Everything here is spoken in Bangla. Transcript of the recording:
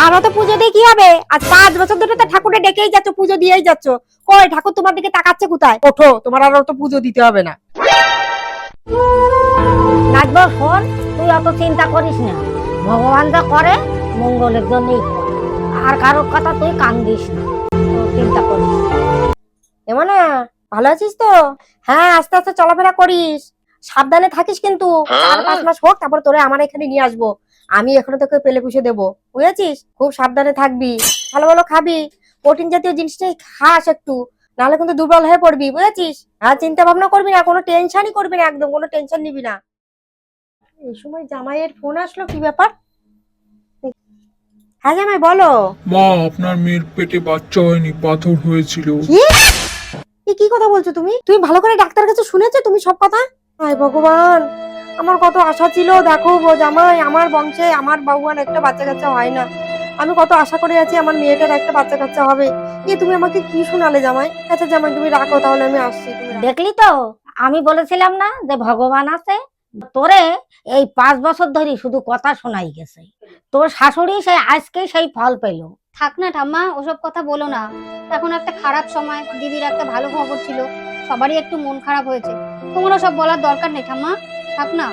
আর অত পুজো দিয়ে কি হবে? আজ পাঁচ বছর ধরে তো ঠাকুরে ডেকেই যাচ্ছ পুজো দিয়েই যাচ্ছ। কই ঠাকুর তোমার দিকে তাকাচ্ছে কোথায়? ওঠো তোমার আর অত পুজো দিতে হবে না। নাচবো শোন তুই অত চিন্তা করিস না। ভগবান যা করে মঙ্গলের জন্যই আর কারোর কথা তুই কান দিস না চিন্তা করিস। এমনা ভালো আছিস তো? হ্যাঁ আস্তে আস্তে চলাফেরা করিস। সাবধানে থাকিস কিন্তু। চার পাঁচ মাস হোক তারপর তোরে আমার এখানে নিয়ে আসব। আমি এখনও তোকে পেলে পুষে দেবো বুঝেছিস? খুব সাবধানে থাকবি ভালো ভালো খাবি প্রোটিন জাতীয় জিনিসটাই খাস একটু নাহলে কিন্তু দুর্বল হয়ে পড়বি বুঝেছিস? আর চিন্তা ভাবনা করবি না কোনো টেনশনই করবি না একদম কোনো টেনশন নিবি না। এই সময় জামাইয়ের ফোন আসলো কি ব্যাপার? হ্যাঁ জামাই বলো। মা আপনার মেয়ের পেটে বাচ্চা হয়নি পাথর হয়েছিল। কি? কি কথা বলছো তুমি? তুমি ভালো করে ডাক্তার কাছে শুনেছো তুমি সব কথা? হায় ভগবান। আমার কত আশা ছিল দেখো জামাই আমার বংশে আমার বাবুয়ার একটা বাচ্চা কাচ্চা হয় না। আমি কত আশা করে আছি আমার মেয়েটার একটা বাচ্চা কাচ্চা হবে। এ তুমি আমাকে কি শোনালে জামাই? আচ্ছা জামাই তুমি রাখো তাহলে আমি আসছি দেখলি তো? আমি বলেছিলাম না যে ভগবান আছে। তোরে এই পাঁচ বছর ধরে শুধু কথা শোনাই গেছে। তোর শাশুড়ি সেই আজকে সেই ফল পেল। থাক না ঠাম্মা ওসব কথা বলো না। এখন একটা খারাপ সময় দিদির একটা ভালো খবর ছিল। সবারই একটু মন খারাপ হয়েছে। তোমার সব বলার দরকার নেই ঠাম্মা। থাক না